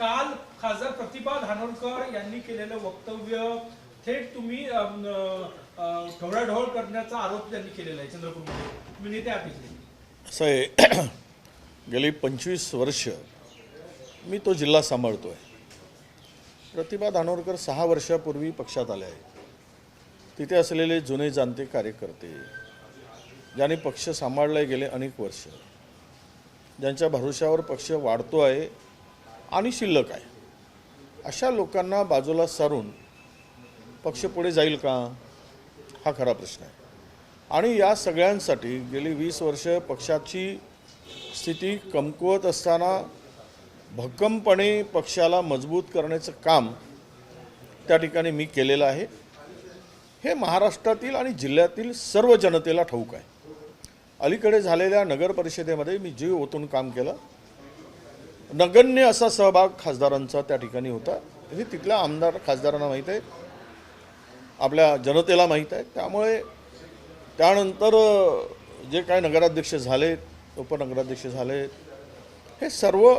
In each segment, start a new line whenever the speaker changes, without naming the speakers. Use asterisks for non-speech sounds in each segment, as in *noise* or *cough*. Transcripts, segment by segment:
काल खासदार प्रतिभा धानोरकर यांनी केलेलं वक्तव्य थेट तुम्ही ढवळाढवळ करण्याचा आरोप त्यांनी केलेला आहे चंद्रपूरमध्ये. तुम्ही नेते
असं आहे *clears throat* गेली पंचवीस वर्ष मी तो जिल्हा सांभाळतो आहे प्रतिभा धानोरकर सहा वर्षापूर्वी पक्षात आले आहे तिथे असलेले जुने जाणते कार्यकर्ते ज्यांनी पक्ष सांभाळले गेले अनेक वर्ष ज्यांच्या भरोशावर पक्ष वाढतो आहे आणि शिल्लक आहे. अशा लोकांना बाजूला सारून पक्ष पुढे जाईल का? हा खरा प्रश्न आहे. आणि या सगळ्यांसाठी गेली वीस वर्ष पक्षाची स्थिती कमकुवत असताना भक्कमपणे पक्षाला मजबूत करण्याचं काम त्या ठिकाणी मी केलेलं आहे. हे महाराष्ट्रातील आणि जिल्ह्यातील सर्व जनतेला ठाऊक आहे. अलीकडे झालेल्या नगर परिषदेमध्ये मी जीव ओतून काम केलं. नगण्य असा सहभाग खासदारांचा त्या ठिकाणी होता. हे तिथल्या आमदार खासदारांना माहीत आहे. आपल्या जनतेला माहीत आहे. त्यामुळे त्यानंतर जे काय नगराध्यक्ष झालेत उपनगराध्यक्ष झाले हे सर्व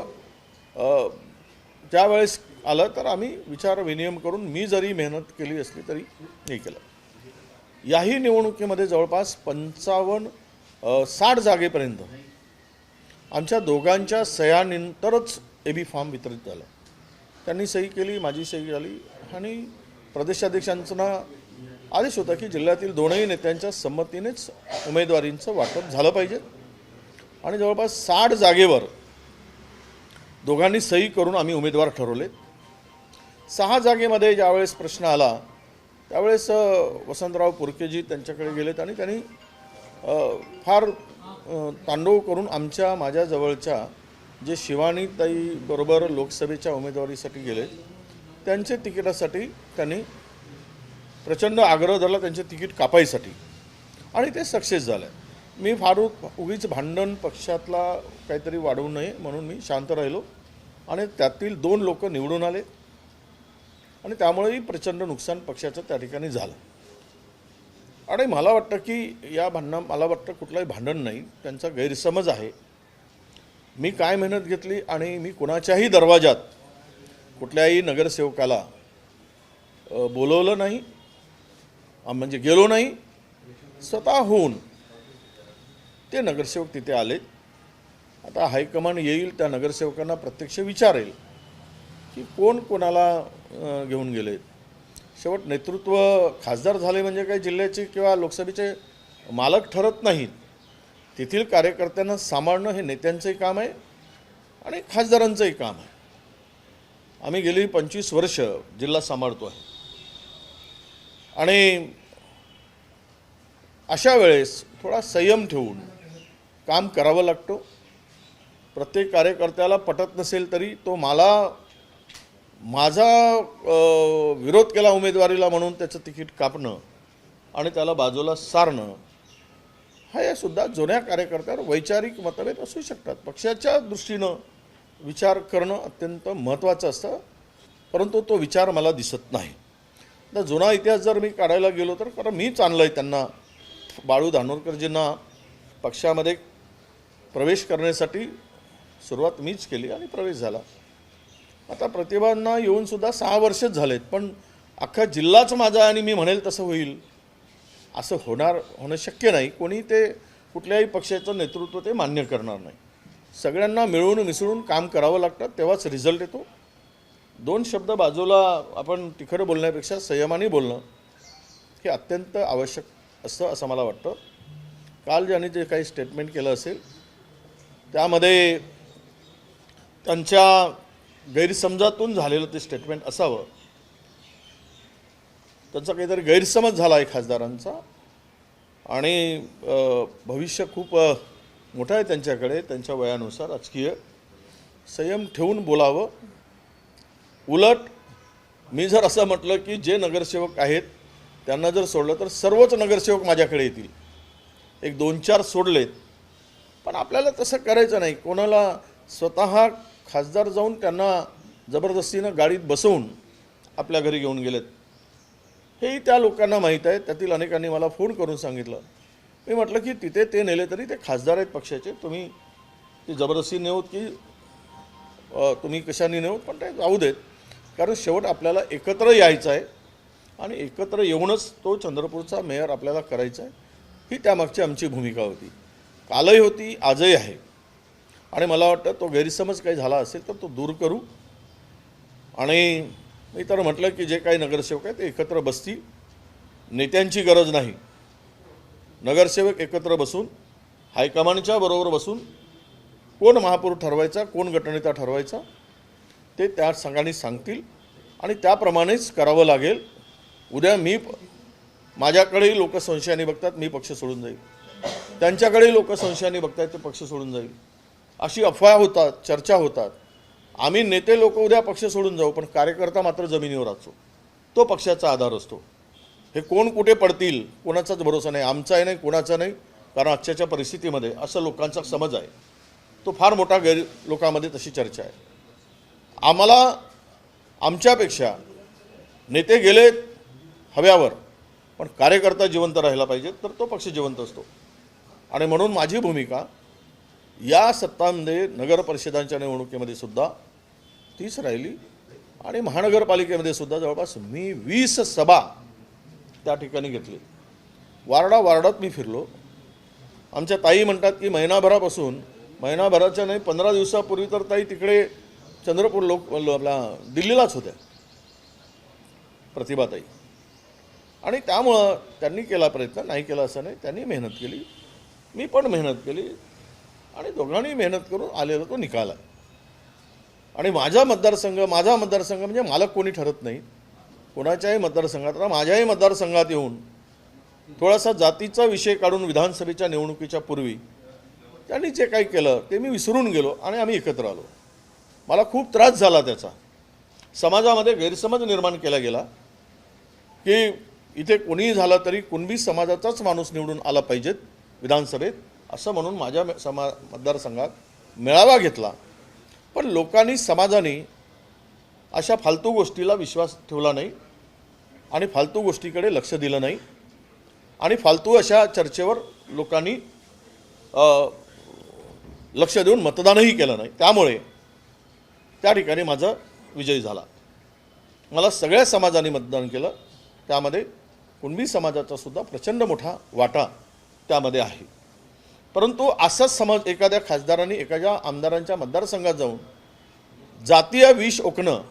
ज्यावेळेस आलं तर आम्ही विचार विनियम करून मी जरी मेहनत केली असली तरी हे केलं. याही निवडणुकीमध्ये जवळपास पंचावन्न साठ जागेपर्यंत आमच्या दोघांच्या सह्यानंतरच ए बी फॉर्म वितरित झाला. त्यांनी सही केली माझी सही झाली आणि प्रदेशाध्यक्षांचा आदेश होता की जिल्ह्यातील दोनही नेत्यांच्या संमतीनेच उमेदवारींचं वाटप झालं पाहिजे. आणि जवळपास साठ जागेवर दोघांनी सही करून आम्ही उमेदवार ठरवले. सहा जागेमध्ये ज्यावेळेस प्रश्न आला त्यावेळेस वसंतराव पुरकेजी त्यांच्याकडे गेलेत आणि त्यांनी फार तांडव करून आमच्या माझ्या जवळच्या जे शिवानीताई बरोबर लोकसभेच्या उमेदवारीसाठी गेले त्यांचे तिकिटासाठी त्यांनी प्रचंड आग्रह धरला त्यांचे तिकीट कापायसाठी. आणि ते सक्सेस झालं. मी फार उगीच भांडण पक्षातला काहीतरी वाढवू नये म्हणून मी शांत राहिलो आणि त्यातील दोन लोक निवडून आले. आणि त्यामुळेही प्रचंड नुकसान पक्षाचं त्या ठिकाणी झालं. आणि मला वाटतं की या भांडणा मला वाटतं कुठलंही भांडण नाही. त्यांचा गैरसमज आहे. मी काय मेहनत घेतली आणि मी कुणाच्याही दरवाजात कुठल्याही नगरसेवकाला बोलवलं नाही म्हणजे गेलो नाही स्वतःहून ते नगरसेवक तिथे आले. आता हायकमांड येईल त्या नगरसेवकांना प्रत्यक्ष विचारेल की कोण कोणाला घेऊन गेले शेवट नेतृत्व खासदार झाले म्हणजे काही जिल्ह्याचे किंवा लोकसभेचे मालक ठरत नाहीत. तेथील कार्यकर्त्यांना सांभाळणं हे नेत्यांचंही काम आहे आणि खासदारांचंही काम आहे. आम्ही गेली पंचवीस वर्ष जिल्हा सांभाळतो आहे. आणि अशा वेळेस थोडा संयम ठेवून काम करावं लागतो. प्रत्येक कार्यकर्त्याला पटत नसेल तरी तो मला माझा विरोध केला उमेदवारीला म्हणून त्याचं तिकीट कापणं आणि त्याला बाजूला सारणं हे सुद्धा जुन्या कार्यकर्त्यावर वैचारिक मतभेद असू शकतात. पक्षाच्या दृष्टीनं विचार करणं अत्यंत महत्त्वाचं असतं परंतु तो विचार मला दिसत नाही. तर जुना इतिहास जर मी काढायला गेलो तर कारण मीच आणलं आहे त्यांना. बाळू धानोरकरजींना पक्षामध्ये प्रवेश करण्यासाठी सुरुवात मीच केली आणि प्रवेश झाला. आता प्रतिभांना येऊनसुद्धा सहा वर्षच झालेत पण अख्खा जिल्हाच माझा आणि मी म्हणेल तसं होईल. असं होणार होणं शक्य नाही. कोणी ते कुठल्याही पक्षाचं नेतृत्व ते मान्य करणार नाही. सगळ्यांना मिळून मिसळून काम करावं लागतं तेव्हाच रिझल्ट येतो. दोन शब्द बाजूला आपण तिखट बोलण्यापेक्षा संयमाने बोलणं हे अत्यंत आवश्यक असतं असं मला वाटतं. काल ज्यांनी जे काही स्टेटमेंट केलं असेल त्यामध्ये त्यांच्या गैरसमजातून झालेलं ते स्टेटमेंट असावं. त्यांचा काहीतरी गैरसमज झाला आहे खासदारांचा. आणि भविष्य खूप मोठं आहे त्यांच्याकडे त्यांच्या वयानुसार राजकीय. संयम ठेवून बोलावं. उलट मी जर असं म्हटलं की जे नगरसेवक आहेत त्यांना जर सोडलं तर सर्वच नगरसेवक माझ्याकडे येतील. एक दोन चार सोडलेत. पण आपल्याला तसं करायचं नाही. कोणाला स्वतः खासदार जाऊन त्यांना जबरदस्तीनं गाडीत बसवून आपल्या घरी घेऊन गेलेत. हेही त्या लोकांना माहीत आहे. त्यातील अनेकांनी मला फोन करून सांगितलं. मी म्हटलं की तिथे ते नेले तरी ते खासदार आहेत पक्षाचे. तुम्ही ती जबरदस्ती नेऊत की तुम्ही कशाने नेऊत? पण ते जाऊ देत. कारण शेवट आपल्याला एकत्र यायचं आहे. आणि एकत्र येऊनच तो चंद्रपूरचा मेयर आपल्याला करायचा आहे. ही त्यामागची आमची भूमिका होती. कालही होती आजही आहे. आणि मला वाटतं तो गैरसमज काही झाला असेल तर तो दूर करू. आणि मी तर म्हटलं की जे काही नगरसेवक आहेत ते एकत्र बसतील. नेत्यांची गरज नाही. नगरसेवक एकत्र बसून हायकमांडच्या बरोबर बसून कोण महापौर ठरवायचा कोण गटनेता ठरवायचा ते त्या संघाने सांगतील. आणि त्याप्रमाणेच करावं लागेल. उद्या मी माझ्याकडेही लोक संशयाने बघतात मी पक्ष सोडून जाईल. त्यांच्याकडेही लोक संशयाने बघतात ते पक्ष सोडून जाईल. अशी अफवा होतात चर्चा होतात. आम्ही नेते लोक उद्या पक्ष सोडून जाऊ पण कार्यकर्ता मात्र जमिनीवर असतो. तो पक्षाचा आधार असतो. हे कोण कुठे पडतील कोणाचाच भरोसा नाही. आमचाही नाही कोणाचा नाही कारण आजच्याच्या परिस्थितीमध्ये असं लोकांचा समज आहे. तो फार मोठा गैर लोकांमध्ये तशी चर्चा आहे. आम्हाला आमच्यापेक्षा नेते गेलेत हव्यावर पण कार्यकर्ता जिवंत राहिला पाहिजे तर तो पक्ष जिवंत असतो. आणि म्हणून माझी भूमिका या सत्तांमध्ये नगर परिषदांच्या निवडणुकीमध्ये सुद्धा तीच राहिली. आणि महानगरपालिकेमध्ये सुद्धा जवळपास मी वीस सभा त्या ठिकाणी घेतली. वार्डा वार्डात मी फिरलो. आमच्या ताई म्हणतात की महिनाभरापासून महिनाभराच्या नाही पंधरा दिवसापूर्वी तर ताई तिकडे चंद्रपूर लोक आपला दिल्लीलाच होत्या. प्रतिभाताई आणि त्यामुळं त्यांनी केला प्रयत्न नाही केला असं नाही त्यांनी मेहनत केली. मी पण मेहनत केली. आणि दोघांनी मेहनत करून आलेला तो निकाल आहे. आणि माझा मतदारसंघ माझा मतदारसंघ म्हणजे मालक कोणी ठरत नाही. कोणाच्याही मतदारसंघात आता माझ्याही मतदारसंघात येऊन थोडासा जातीचा विषय काढून विधानसभेच्या निवडणुकीच्या पूर्वी त्यांनी जे काही केलं ते मी विसरून गेलो आणि आम्ही एकत्र आलो. मला खूप त्रास झाला त्याचा. समाजामध्ये गैरसमज निर्माण केला गेला की इथे कोणीही झालं तरी कुणबी समाजाचाच माणूस निवडून आला पाहिजेत विधानसभेत. असं म्हणून माझ्या समा मतदारसंघात मेळावा घेतला. पण लोकांनी समाजाने अशा फालतू गोष्टीला विश्वास ठेवला नाही आणि फालतू गोष्टीकडे लक्ष दिलं नाही आणि फालतू अशा चर्चेवर लोकांनी लक्ष देऊन मतदानही केलं नाही. त्यामुळे त्या ठिकाणी माझा विजय झाला. मला सगळ्या समाजाने मतदान केलं. त्यामध्ये कुणबी समाजाचा सुद्धा प्रचंड मोठा वाटा त्यामध्ये आहे. परंतु असाच समज एखाद्या खासदारांनी एखाद्या आमदारांच्या मतदारसंघात जाऊन जातीय विष ओकणं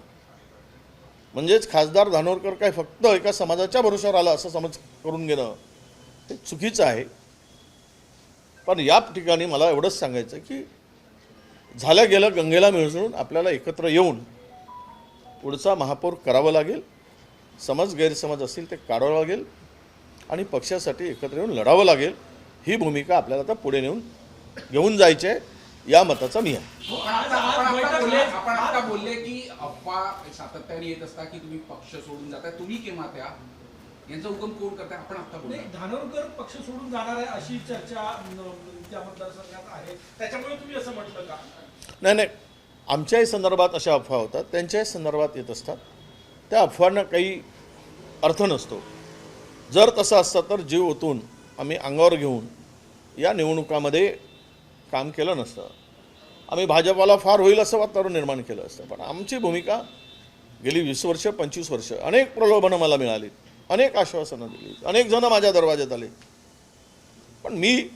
म्हणजेच खासदार धानोरकर काय फक्त एका समाजाच्या भरोश्यावर आला असं समज करून घेणं हे चुकीचं आहे. पण या ठिकाणी मला एवढंच सांगायचं की झालं गेलं गंगेला मिळून आपल्याला एकत्र येऊन पुढचा महापौर करावा लागेल. समज गैरसमज असतील ते काढावं लागेल आणि पक्षासाठी एकत्र येऊन लढावं लागेल. ही भूमिका आपल्याला आता पुढे नेऊन घेऊन जायची आहे या मताचा मी आहे
आपण आता बोलले की अफवा सातत्याने येत असता की तुम्ही पक्ष सोडून जाताय तुम्ही किंवा त्या? यांचा उगम कोण करताय? आपण आता बोलला
धानोरकर पक्ष सोडून जाणार आहे अशी चर्चा त्या मतदारसंघात आहे. त्याच्यामुळे तुम्ही असं म्हटलं का?
नाही नाही. आमच्याही संदर्भात अशा अफवा होतात त्यांच्याही संदर्भात येत असतात. त्या अफवांना काही अर्थ नसतो. जर तसं असतं तर जीव ओतून आम्ही अंगावर घेऊन या निवडणुकामध्ये काम केलं नसतं. आम्ही भाजपाला फार होईल असं वातावरण निर्माण केलं असतं. पण आमची भूमिका गेली वीस वर्ष पंचवीस वर्ष. अनेक प्रलोभनं मला मिळाली अनेक आश्वासनं दिली अनेक जण माझ्या दरवाज्यात आले पण मी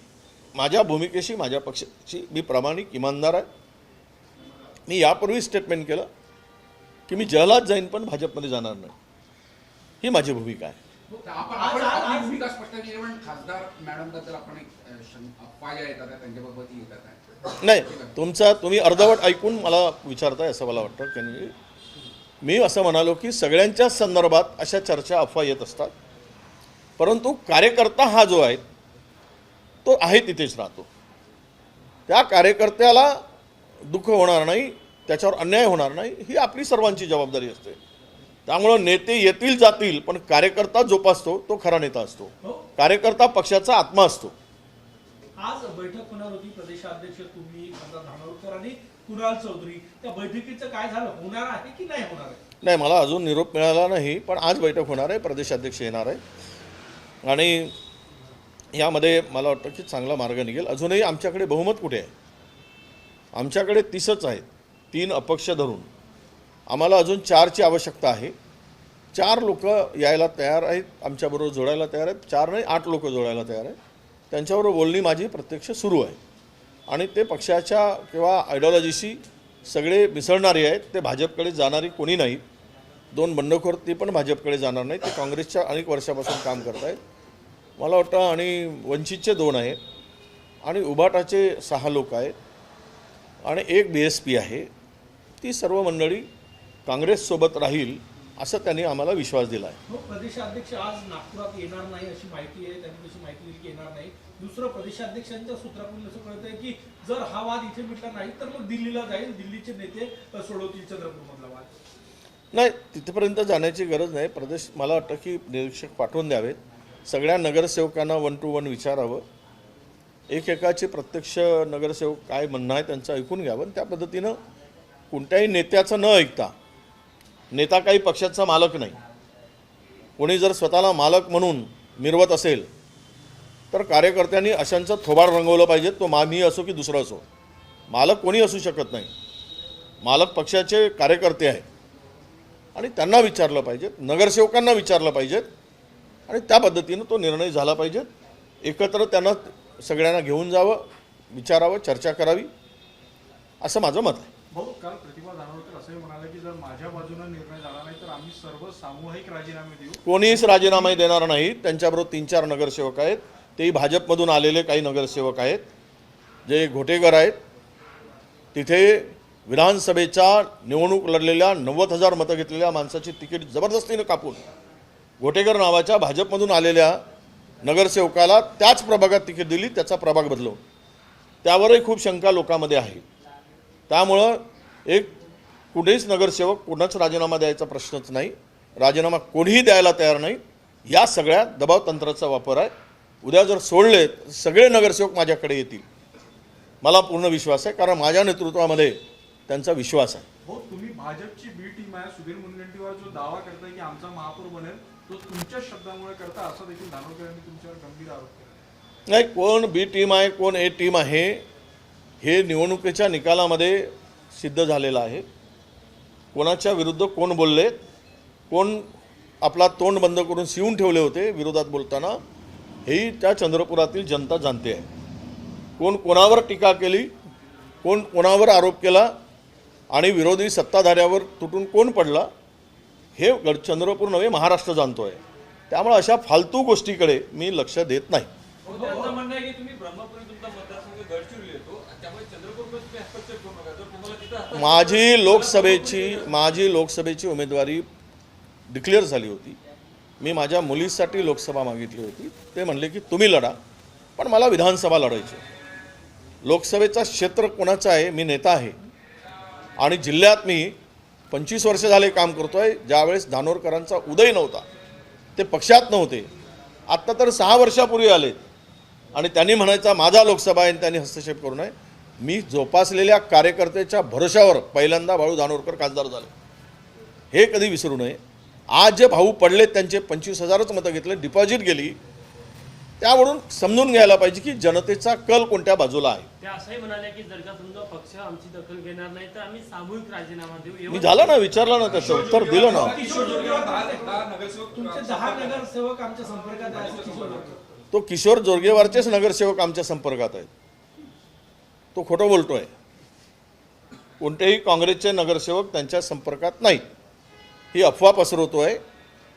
माझ्या भूमिकेशी माझ्या पक्षाची मी प्रामाणिक इमानदार आहे. मी यापूर्वी स्टेटमेंट केलं की मी जहलात जाईन पण भाजपमध्ये जाणार नाही. ही माझी भूमिका आहे.
आपण आपण आपली भूमिका स्पष्ट केली पण खासदार मॅडमबद्दल आपण येतात त्या त्यांच्याबाबत येतात. आहे
नाही तुमचा तुम्ही अर्धवट ऐकून मला विचारताय असं मला वाटतं की नाही. मी असं म्हणालो की सगळ्यांच्याच संदर्भात अशा चर्चा अफवा येत असतात. परंतु कार्यकर्ता हा जो आहे तो आहे तिथेच राहतो. त्या कार्यकर्त्याला दुःख होणार नाही त्याच्यावर अन्याय होणार नाही ही आपली सर्वांची जबाबदारी असते. त्यामुळं नेते येतील जातील पण कार्यकर्ता जोपासतो तो खरा नेता असतो.
हो.
कार्यकर्ता पक्षाचा आत्मा असतो.
आज बैठक होणार होती प्रदेशाध्यक्ष तुम्ही धानोरकर आणि कुणाल चौधरी. त्या बैठकीचं काय झालं? होणार आहे की नाही होणार आहे?
नाही मला अजून निरोप मिळाला नाही पण आज बैठक होणार आहे प्रदेशाध्यक्ष येणार आहे. आणि यामध्ये मला वाटतं की चांगला मार्ग निघेल. अजूनही आमच्याकडे बहुमत कुठे आहे? आमच्याकडे तीसच आहेत. तीन अपक्ष धरून. आम्हाला अजून चारची आवश्यकता आहे. चार लोक यायला तयार आहेत आमच्याबरोबर जोडायला तयार आहेत. चार नाही आठ लोक जोडायला तयार आहेत. त्यांच्याबरोबर बोलणी माझी प्रत्यक्ष सुरू आहे. आणि ते पक्षाच्या किंवा आयडिओलॉजीशी सगळे मिसळणारे आहेत. ते भाजपकडे जाणारी कोणी नाहीत दोन बंडखोर ते पण भाजपकडे जाणार नाहीत ते काँग्रेसच्या अनेक वर्षापासून काम करत आहेत मला वाटतं आणि वंचितचे दोन आहेत. आणि उभाटाचे सहा लोक आहेत. आणि एक बी एस पी आहे. ती सर्व मंडळी काँग्रेससोबत राहील असं त्यांनी आम्हाला विश्वास दिला आहे
हो प्रदेशाध्यक्ष आज नागपुरात येणार नाही अशी माहिती आहे त्यांनी तशी माहिती दिली की येणार नाही. दुसरं प्रदेशाध्यक्षांच्या सूत्रातून असं कळत आहे की जर हा वाद इथे मिटला नाही तर मग दिल्लीला जाईल. दिल्लीचे नेते सोडवतील चंद्रपूरमधला वाद.
नाही तिथेपर्यंत जाण्याची गरज नाही. प्रदेश मला वाटतं की निरीक्षक पाठवून द्यावेत. सगळ्या नगरसेवकांना वन टू वन विचारावं. एकेकाचे प्रत्यक्ष नगरसेवक काय म्हणणं आहे त्यांचं ऐकून घ्यावं. आणि त्या पद्धतीनं कोणत्याही नेत्याचं न ऐकता नेता काही पक्षाचा मालक नाही. कोणी जर स्वतःला मालक म्हणून मिरवत असेल तर कार्यकर्त्यांनी अशांचं थोबाड रंगवलं पाहिजे. तो मा मी असो की दुसरं असो. मालक कोणी असू शकत नाही. मालक पक्षाचे कार्यकर्ते आहेत. आणि त्यांना विचारलं पाहिजेत नगरसेवकांना विचारलं पाहिजेत आणि त्या पद्धतीनं तो निर्णय झाला पाहिजेत एकत्र त्यांना सगळ्यांना घेऊन जावं विचारावं चर्चा करावी असं माझं मत आहे.
सामूहिक राजीनामे देऊ.
कोणीच राजीनामे देणार नाही. त्यांच्याबरोबर तीन चार नगरसेवक आहेत. तेही भाजपमधून आलेले काही नगरसेवक आहेत. जे घोटेकर आहेत. तिथे विधानसभेच्या निवडणूक लढलेल्या नव्वद हजार मतं घेतलेल्या माणसाची तिकीट जबरदस्तीनं कापून घोटेकर नावाच्या भाजपमधून आलेल्या नगरसेवकाला त्याच प्रभागात तिकीट दिली त्याचा प्रभाग बदलवून त्यावरही खूप शंका लोकांमध्ये आहे. त्यामुळं एक कुठेच नगरसेवक कोणाच राजीनामा द्यायचा प्रश्नच नाही. राजीनामा कोणीही द्यायला तयार नाही. या सगळ्या दबाव तंत्राचा वापर आहे. उद्या जर सोडले तर सगळे नगरसेवक माझ्याकडे येतील. मला पूर्ण विश्वास आहे कारण माझ्या नेतृत्वामध्ये त्यांचा विश्वास आहे.
भाऊ तुम्ही भाजपची बी टीम आहे. सुधीर मुनगंटीवार जो दावा करताय की आमचा महापौर बनेल तो तुमच्या शब्दामुळे करता असं देखील दानोळकर यांनी तुमच्यावर गंभीर आरोप केला.
नाही कोण बी टीम आहे कोण ए टीम आहे हे निवडणुकीच्या निकालामध्ये सिद्ध झालेलं आहे. कोणाच्या विरुद्ध कोण बोलले कोण आपला तोंड बंद करून शिवून ठेवले होते विरोधात बोलताना हेही त्या चंद्रपुरातील जनता जाणते आहे. कोण कोणावर टीका केली कोण कोणावर आरोप केला आणि विरोधी सत्ताधाऱ्यावर तुटून कोण पडला हे गड चंद्रपूर नव्हे महाराष्ट्र जाणतो आहे त्यामुळे अशा फालतू गोष्टीकडे मी लक्ष देत नाही. माझी लोकसभेची माझी लोकसभेची उमेदवारी डिक्लेअर झाली होती. मी माझ्या मुलीसाठी लोकसभा मागितली होती. ते म्हणले की तुम्ही लढा पण मला विधानसभा लढायची लोकसभेचा क्षेत्र कोणाचं आहे? मी नेता आहे. आणि जिल्ह्यात मी पंचवीस वर्ष झाले काम करतो आहे ज्यावेळेस धानोरकरांचा उदय नव्हता ते पक्षात नव्हते. आत्ता तर सहा वर्षापूर्वी आले. आणि त्यांनी म्हणायचा माझा लोकसभा आहे आणि त्यांनी हस्तक्षेप करू नये. मी जोपासलेल्या कार्यकर्त्याच्या भरोशावर पहिल्यांदा भाऊ धानोरकर खासदार झाले. हे कधी विसरू नये. आज जे भाऊ पडलेत त्यांचे पंचवीस हजारच मतं घेतले डिपॉझिट गेली. त्यावरून समजून घ्यायला पाहिजे की जनतेचा कल कोणत्या बाजूला आहे.
ते असंही म्हणाले की जर का समजा पक्ष आमची दखल घेणार नाही तर आम्ही सामूहिक राजीनामा देऊ.
मी झालं ना विचारलं ना त्याचं उत्तर दिलं ना. तो किशोर जोरगेवारचेच नगरसेवक आमच्या संपर्कात आहेत. तो खोटं बोलतोय. कोणतेही काँग्रेसचे नगरसेवक त्यांच्या संपर्कात नाहीत. ही अफवा पसरवतोय.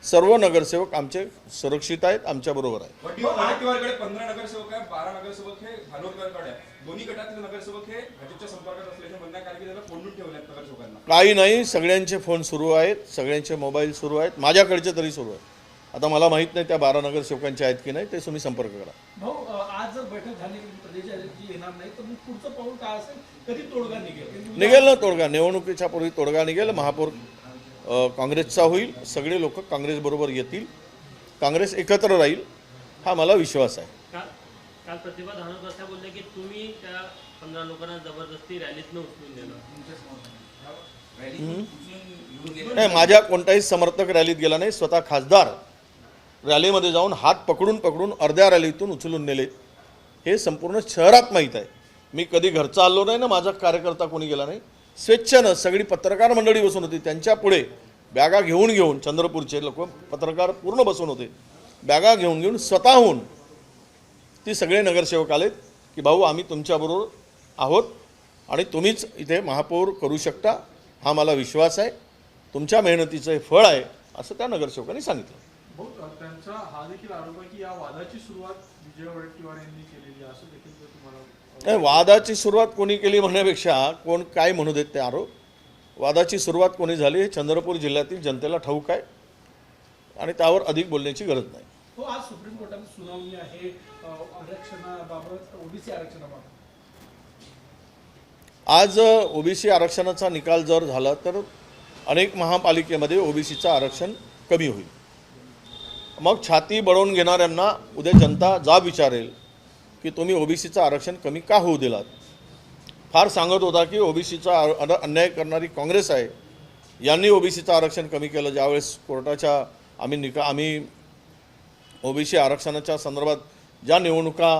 सर्व नगरसेवक आमचे सुरक्षित आहेत आमच्याबरोबर आहेत.
वडट्टीवारकडे पंधरा नगरसेवक आहे बारा नगरसेवक हे धानोरकरकडे आहे दोन्ही गटातील नगरसेवक हे भाजपच्या संपर्कात असल्याचे म्हणणं आहे, कारण की त्यांना कोंडून ठेवल्यात नगरसेवकांना.
काही नाही सगळ्यांचे फोन सुरू आहेत सगळ्यांचे मोबाईल सुरू आहेत माझ्याकडचे तरी सुरू आहेत. आता मला माहीत नाही त्या बारा नगरसेवकांचे आहेत की नाही ते तुम्ही संपर्क करा.
भाऊ आज जर बैठक झाली की प्रदेशाध्यक्ष येणार नाही तर मग पुढचं पाऊल काय असेल? कधी तोडगा निघेल?
निघेल ना तोडगा. निवडणुकीच्या पूर्वी तोडगा निघेल महापौर काँग्रेसचा होईल सगळे लोक काँग्रेसबरोबर येतील. काँग्रेस एकत्र राहील हा मला विश्वास आहे.
काल प्रतिभा असं बोलले की तुम्ही त्या पंधरा लोकांना जबरदस्ती रॅलीतनं उचलून देणार.
नाही माझ्या कोणताही समर्थक रॅलीत गेला नाही स्वतः खासदार रॅलीमध्ये जाऊन हात पकडून पकडून अर्ध्या रॅलीतून उचलून नेले. हे संपूर्ण शहरात माहीत आहे. मी कधी घरचा आलो नाही ना माझा कार्यकर्ता कोणी गेला नाही. स्वेच्छेनं सगळी पत्रकार मंडळी बसून होती. त्यांच्या पुढे बॅगा घेऊन घेऊन चंद्रपूरचे लोक पत्रकार पूर्ण बसून होते. बॅगा घेऊन घेऊन स्वतःहून ती सगळे नगरसेवक आलेत की भाऊ आम्ही तुमच्याबरोबर आहोत आणि तुम्हीच इथे महापौर करू शकता. हा मला विश्वास आहे. तुमच्या मेहनतीचं हे फळ आहे असं त्या नगरसेवकांनी सांगितलं.
त्यांचा हा देखील आरोप आहे की या वादाची सुरुवात विजय वडेट्टीवार यांनी केलेली आहे असं देखील ते तुम्हाला
नाही वादाची सुरुवात कोणी केली म्हणण्यापेक्षा कोण काय म्हणू देत ते आरोप. वादाची सुरुवात कोणी झाली हे चंद्रपूर जिल्ह्यातील जनतेला ठाऊक आहे आणि त्यावर अधिक बोलण्याची गरज नाही.
हो आज सुप्रीम कोर्टात सुनावणी आहे आरक्षणाबाबत ओबीसी आरक्षणाबाबत.
आज ओबीसी आरक्षणाचा निकाल जर झाला तर अनेक महापालिकेमध्ये ओबीसीचं आरक्षण कमी होईल. मग छाती बळवून घेणाऱ्यांना उद्या जनता जाब विचारेल. की तुम्ही ओबीसीचं आरक्षण कमी का होऊ दिलात? फार सांगत होता की ओबीसीचा अन्याय करणारी काँग्रेस आहे. यांनी ओबीसीचं आरक्षण कमी केलं. ज्यावेळेस कोर्टाच्या आम्ही निका आम्ही ओबीसी आरक्षणाच्या संदर्भात ज्या निवडणुका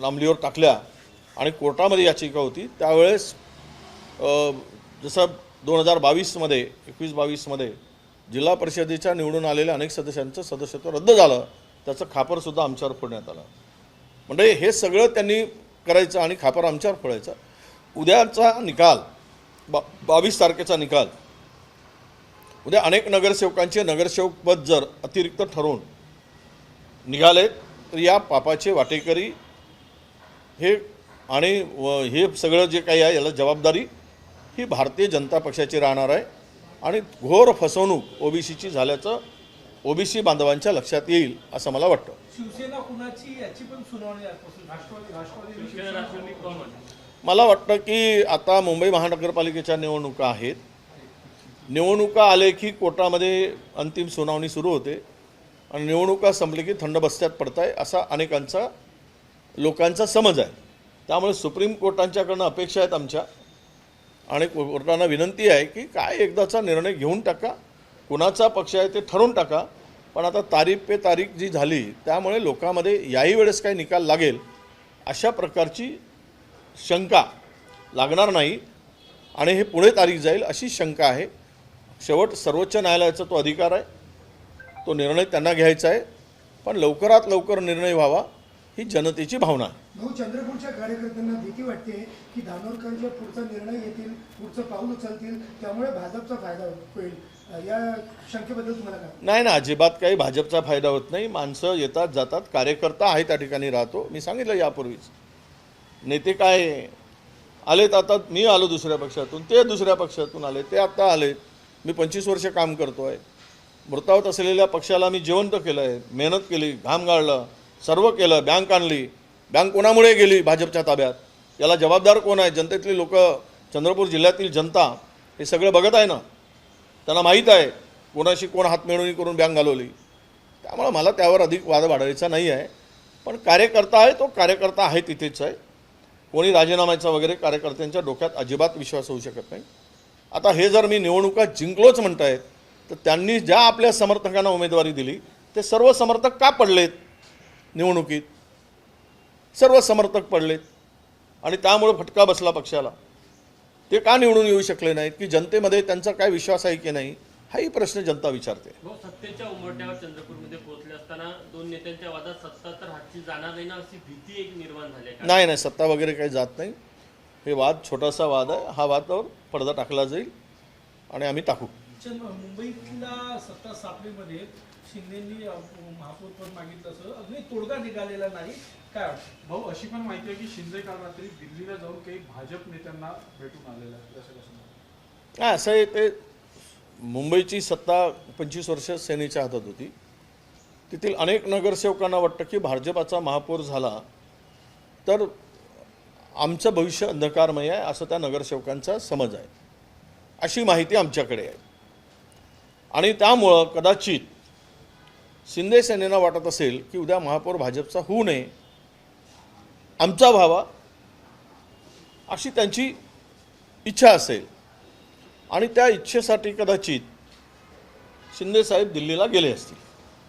लांबलीवर टाकल्या आणि कोर्टामध्ये याचिका होती त्यावेळेस जसं दोन हजार बावीसमध्ये एकवीस बावीसमध्ये जिल्हा परिषदेच्या निवडून आलेल्या अनेक सदस्यांचं सदस्यत्व रद्द झालं. त्याचं खापरसुद्धा आमच्यावर फोडण्यात आलं. म्हणजे हे सगळं त्यांनी करायचं आणि खापर आमच्यावर फोडायचं. उद्याचा निकाल बा बावीस तारखेचा निकाल. उद्या अनेक नगरसेवकांचे नगरसेवक पद जर अतिरिक्त ठरवून निघालेत तर या पापाचे वाटेकरी हे आणि व हे सगळं जे काही आहे याला जबाबदारी ही भारतीय जनता पक्षाची राहणार आहे. आणि घोर फसवणूक ओबीसीची झाल्याचं ओबीसी बांधवांच्या लक्षात येईल असं मला वाटतं. मला वाटतं की आता मुंबई महानगरपालिकेच्या निवडणुका आहेत. निवडणुका आले की कोर्टामध्ये अंतिम सुनावणी सुरू होते. आणि निवडणुका संपली की थंड बस्त्यात पडताय असा अनेकांचा लोकांचा समज आहे. त्यामुळे सुप्रीम कोर्टांच्याकडनं अपेक्षा आहेत आमच्या. आणि कोर्टांना विनंती आहे की काय एकदाचा निर्णय घेऊन टाका. कुणाचा पक्ष आहे ते ठरवून टाका. पण आता तारीख पे तारीख जी झाली त्यामुळे लोकांमध्ये याही वेळेस काही निकाल लागेल अशा प्रकारची शंका लागणार नाही. आणि हे पुढे तारीख जाईल अशी शंका आहे. शेवट सर्वोच्च न्यायालयाचा तो अधिकार आहे. तो निर्णय त्यांना घ्यायचा आहे. पण लवकरात लवकर निर्णय व्हावा ही जनतेची भावना आहे.
भाऊ चंद्रपूरच्या कार्यकर्त्यांना भीती वाटते की धानोरकर पुढचा निर्णय येतील पुढचं पाऊल उचलतील त्यामुळे भाजपचा फायदा होईल. या शंकेबद्दल तुम्हाला काय
नाही ना अजिबात काही भाजपचा फायदा होत नाही. माणसं येतात जातात. कार्यकर्ता आहे त्या ठिकाणी राहतो. मी सांगितलं यापूर्वीच. नेते काय आलेत आता. मी आलो दुसऱ्या पक्षातून. ते दुसऱ्या पक्षातून आले. ते आत्ता आलेत. मी पंचवीस वर्ष काम करतो आहे मृतावत असलेल्या पक्षाला मी जिवंत केलं आहे मेहनत केली घाम गाळलं सर्व केलं बँक आणली. बँक कोणामुळे गेली? भाजपच्या ताब्यात. याला जबाबदार कोण आहे? जनतेतली लोक चंद्रपूर जिल्ह्यातील जनता हे सगळं बघत आहे ना? त्यांना माहीत आहे कोणाशी कोण हातमिळवणी करून बँक घालवली. त्यामुळं मला त्यावर अधिक वाद वाढवायचा नाही आहे. पण कार्यकर्ता आहे तो कार्यकर्ता आहे तिथेच आहे. कोणी राजीनाम्याचा वगैरे कार्यकर्त्यांच्या डोक्यात अजिबात विश्वास होऊ शकत नाही. आता हे जर मी निवडणुका जिंकलोच म्हणतायत तर त्यांनी ज्या आपल्या समर्थकांना उमेदवारी दिली ते सर्व समर्थक का पडलेत निवडणुकीत? सर्व समर्थक पडलेत. आणि त्यामुळे फटका बसला पक्षाला. ते का निवडून येऊ शकले नाहीत? की जनतेमध्ये त्यांचा काय विश्वास आहे की नाही? हाही प्रश्न जनता विचारते.
भाऊ सत्तेच्या उमरट्यावर चंद्रपूरमध्ये पोहोचले असताना दोन नेत्यांच्या वादात सत्ता तर हातची जाणार नाही ना अशी भीती एक निर्माण झाली?
नाही नाही सत्ता वगैरे काही जात नाही. हे वाद छोटासा वाद आहे. हा वादावर पडदा टाकला जाईल आणि आम्ही टाकू.
मुंबईतल्या सत्ता स्थापनेमध्ये शिंदेंनी अ, महापौर पद मागितलं असं अजूनही तोडगा निघालेला नाही. काय वाटतं?
भाऊ अशी पण माहिती आहे की शिंदे काल रात्री दिल्लीला जाऊन काही भाजप नेत्यांना भेटून आलेले
नाही असं आहे ते मुंबईची सत्ता पंचवीस वर्ष सेनेच्या हातात होती. तेथील अनेक नगरसेवकांना वाटतं की भाजपाचा महापौर झाला तर आमचं भविष्य अंधकारमय आहे असं त्या नगरसेवकांचा समज आहे. अशी माहिती आमच्याकडे आहे. आणि त्यामुळं कदाचित शिंदे सेनेला वाटत असेल की उद्या महापौर भाजपचा होऊ नये. आमचा व्हावा अशी त्यांची इच्छा असेल. आणि त्या इच्छेसाठी कदाचित शिंदेसाहेब दिल्लीला गेले असतील.